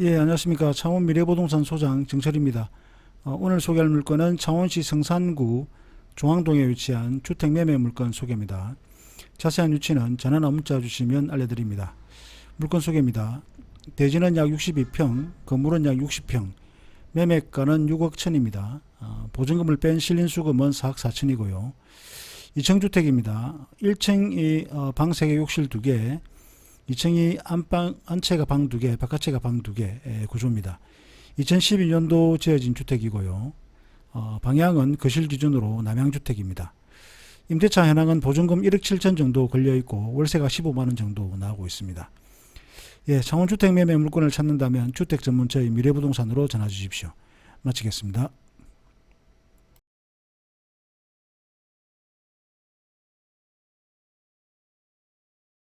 예, 안녕하십니까. 창원 미래부동산 소장 정철입니다. 어, 오늘 소개할 물건은 창원시 성산구 중앙동에 위치한 주택 매매 물건 소개입니다. 자세한 위치는 전화나 문자 주시면 알려드립니다. 물건 소개입니다. 대지는 약 62평, 건물은 약 60평, 매매가는 6억 천입니다. 어, 보증금을 뺀 실린수금은 4억 4천이고요. 2층 주택입니다. 1층이 어, 방 3개, 욕실 2개, 2층이 안방, 안채가 방 2개, 바깥채가 방 2개 구조입니다. 2012년도 지어진 주택이고요. 어, 방향은 거실 기준으로 남향주택입니다. 임대차 현황은 보증금 1억 7천 정도 걸려 있고 월세가 15만 원 정도 나오고 있습니다. 예, 창원 주택 매매 물건을 찾는다면 주택 전문 저희 미래부동산으로 전화 주십시오. 마치겠습니다.